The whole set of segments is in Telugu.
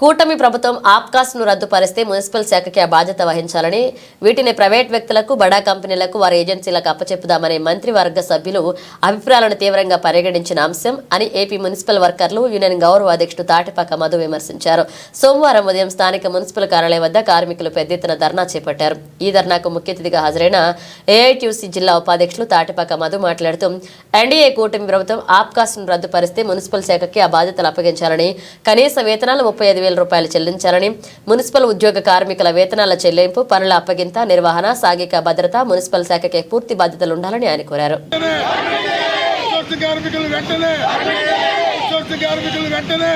కూటమి ప్రభుత్వం ఆప్కాస్ట్ను రద్దుపరిస్తే మున్సిపల్ శాఖకి ఆ బాధ్యత వహించాలని వీటిని ప్రైవేట్ వ్యక్తులకు బడా కంపెనీలకు వారి ఏజెన్సీలకు అప్పచెప్పుదామనే మంత్రివర్గ సభ్యులు అభిప్రాయాలను తీవ్రంగా పరిగణించిన అంశం అని ఏపీ మున్సిపల్ వర్కర్లు యూనియన్ గౌరవ అధ్యక్షుడు తాటిపాక మధు విమర్శించారు. సోమవారం ఉదయం స్థానిక మున్సిపల్ కార్యాలయం వద్ద కార్మికులు పెద్ద ఎత్తున ధర్నా చేపట్టారు. ఈ ధర్నాకు ముఖ్య అతిథిగా హాజరైన ఏఐటీయూసీ జిల్లా ఉపాధ్యక్షులు తాటిపాక మధు మాట్లాడుతూ ఎన్డీఏ కూటమి ప్రభుత్వం ఆప్కాస్ను రద్దు పరిస్తే మున్సిపల్ శాఖకి ఆ బాధ్యతలు అప్పగించాలని కనీస వేతనాలు ముప్పై ఐదు వేల రూపాయలు చెల్లించాలని మున్సిపల్ ఉద్యోగ కార్మికుల వేతనాల చెల్లింపు పనుల అప్పగింత నిర్వహణ సాగిక భద్రత మున్సిపల్ శాఖకే పూర్తి బాధ్యతలు ఉండాలని ఆయన కోరారు. కార్మికులు వెంటనే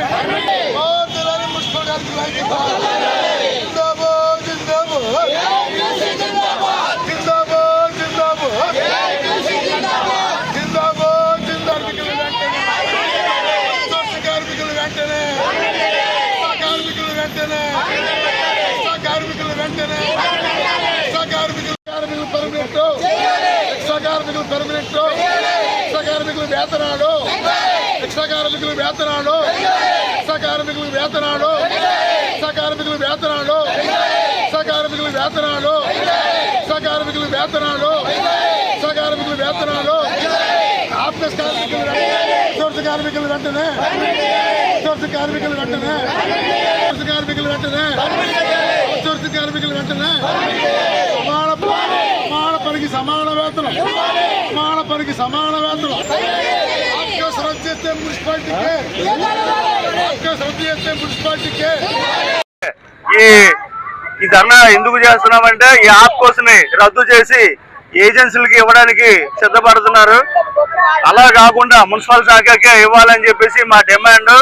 వెంటనే స్వచ్ఛ కార్మికులు వెంటనే స్వచ్ఛ కార్మికులు కార్మికులు పర్మనెంట్ ఎక్స్ట్రా కార్మికులు పర్మనెంట్ ఎక్స్ట్రా కార్మికులు వేతనాలు ఎక్స్ట్రా కార్మికులు వేతనాలు ఎక్స్ట్రా కార్మికులు వేతనాలు ఎక్స్ట్రా కార్మికులు వేతనాలు ఎక్స్ట్రా కార్మికులు వేతనాలు ఎక్స్ట్రా కార్మికులు వేతనాలు ఎక్స్ట్రా కార్మికులు వేతనాలు ఆఫీస్ కార్మికులు సోర్స్ కార్మికులు వెంటనే సోర్స్ కార్మికులు వెంటనే. కార్మికులు వెంటనే. సోర్స్ కార్మికులు వెంటనే. సమాన సమాన పనికి సమాన వేతనం. సమాన పనికి సమాన వేతనం. ఆప్కాస్ రద్దు చేస్తే మున్సిపాలిటీకి. ఆప్కాస్ చేస్తే మున్సిపాలిటీకి. ఈ ఈ ధర్నా ఎందుకు చేస్తున్నామంటే ఈ యాప్ కోసమే రద్దు చేసి ఏజెన్సీలకి ఇవ్వడానికి సిద్ధపడుతున్నారు. అలా కాకుండా మున్సిపల్ శాఖకే ఇవ్వాలని చెప్పేసి మా డిమాండ్.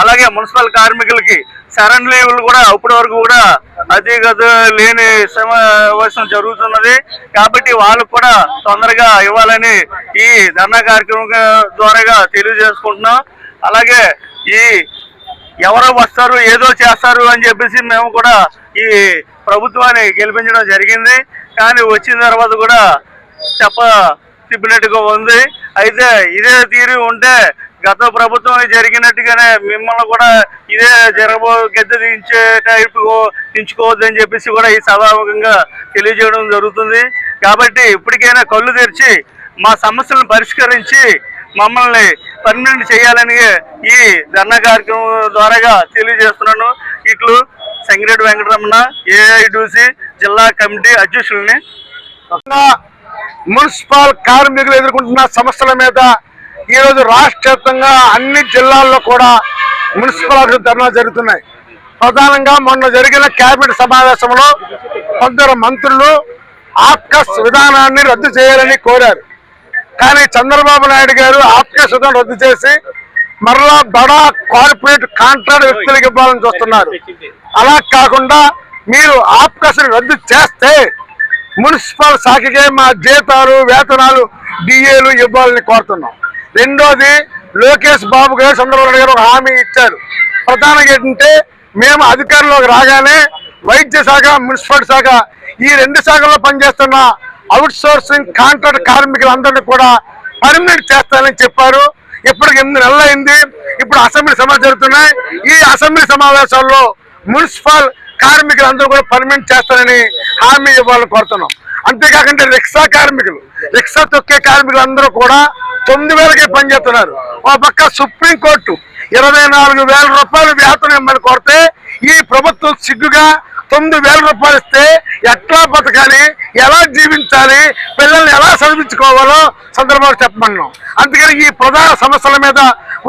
అలాగే మున్సిపల్ కార్మికులకి సరణ్ లీవులు కూడా ఇప్పటి వరకు కూడా అధిగత లేని సమావేశం జరుగుతున్నది. కాబట్టి వాళ్ళకు కూడా తొందరగా ఇవ్వాలని ఈ ధర్నా కార్యక్రమం ద్వారాగా తెలియజేసుకుంటున్నాం. అలాగే ఈ ఎవరో వస్తారు ఏదో చేస్తారు అని చెప్పేసి మేము కూడా ఈ ప్రభుత్వాన్ని గెలిపించడం జరిగింది. కానీ వచ్చిన తర్వాత కూడా చెప్ప తిప్పినట్టుగా ఉంది. అయితే ఇదే తీరు ఉంటే గత ప్రభుత్వం జరిగినట్టుగానే మిమ్మల్ని కూడా ఇదే జరగబో గద్దె దించే టైపు దించుకోవద్దని చెప్పేసి కూడా ఈ సభాముఖంగా తెలియజేయడం జరుగుతుంది. కాబట్టి ఇప్పటికైనా కళ్ళు తెరిచి మా సమస్యలను పరిష్కరించి మమ్మల్ని పర్మనెంట్ చేయాలని ఈ ధర్నా కార్యక్రమం ద్వారాగా తెలియజేస్తున్నాను. ఇట్లు సంగిరెడ్డి వెంకటరమణ ఏఐడిసి జిల్లా కమిటీ అధ్యక్షుల్ని. మున్సిపల్ కార్మికులు ఎదుర్కొంటున్న సమస్యల మీద ఈరోజు రాష్ట్ర వ్యాప్తంగా అన్ని జిల్లాల్లో కూడా మున్సిపల్ ఆఫీసు ధర్నా జరుగుతున్నాయి. ప్రధానంగా మొన్న జరిగిన కేబినెట్ సమావేశంలో కొందరు మంత్రులు ఆప్కస్ విధానాన్ని రద్దు చేయాలని కోరారు. కానీ చంద్రబాబు నాయుడు గారు ఆప్కస్ విధానం రద్దు చేసి మరలా బడా కార్పొరేట్ కాంట్రాక్ట్ వ్యక్తులకు ఇవ్వాలని చూస్తున్నారు. అలా కాకుండా మీరు ఆప్కస్ రద్దు చేస్తే మున్సిపల్ శాఖకే మా జీతాలు వేతనాలు డిఏలు ఇవ్వాలని కోరుతున్నాం. రెండోది లోకేష్ బాబు గారు చంద్రబాబు గారు ఒక హామీ ఇచ్చారు. ప్రధానంగా ఏంటంటే మేము అధికారంలోకి రాగానే వైద్య శాఖ మున్సిపల్ శాఖ ఈ రెండు శాఖల్లో పనిచేస్తున్న అవుట్ సోర్సింగ్ కాంట్రాక్ట్ కార్మికులందరినీ కూడా పర్మినెంట్ చేస్తానని చెప్పారు. ఇప్పటికి ఎనిమిది నెలలు అయింది. ఇప్పుడు అసెంబ్లీ సమావేశాలు జరుగుతున్నాయి. ఈ అసెంబ్లీ సమావేశాల్లో మున్సిపల్ కార్మికులందరూ కూడా పర్మనెంట్ చేస్తారని హామీ ఇవ్వాలని కోరుతున్నాం. అంతేకాకుండా రిక్షా కార్మికులు రిక్షా తొక్కే కార్మికులు అందరూ కూడా తొమ్మిది వేలకే పనిచేస్తున్నారు ఒక పక్క సుప్రీంకోర్టు ఇరవై నాలుగు వేల రూపాయలు వేతనం ఇమ్మని కోరితే ఈ ప్రభుత్వం సిగ్గుగా తొమ్మిది వేల రూపాయలు ఇస్తే ఎట్లా బతకాలి ఎలా జీవించాలి పిల్లల్ని ఎలా చదివించుకోవాలో సందర్భాలు చెప్పమన్నాం. అందుకని ఈ ప్రధాన సమస్యల మీద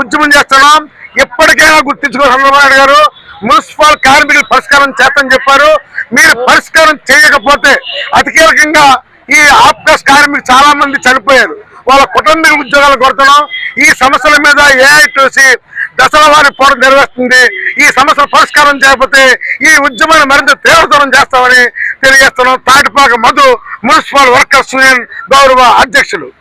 ఉద్యమం చేస్తున్నాం. ఎప్పటికైనా గుర్తించుకో చంద్రబాబు నాయుడు గారు. మున్సిపల్ కార్మికులు పరిష్కారం చేస్తని చెప్పారు. మీరు పరిష్కారం చేయకపోతే అతికీలకంగా ఈ ఆప్కాస్ కార్మికులు చాలా మంది చనిపోయారు. వాళ్ళ కుటుంబ ఉద్యోగాలు కొడతాం ఈ సమస్యల మీద ఏఐటీసీ దశల వారి పోరాటం నిర్వహిస్తుంది. ఈ సమస్యల పరిష్కారం చేయకపోతే ఈ ఉద్యమాన్ని మరింత తీవ్రతరం చేస్తామని తెలియజేస్తున్నాం. Tatipaka Madhu municipal workers union గౌరవ అధ్యక్షులు.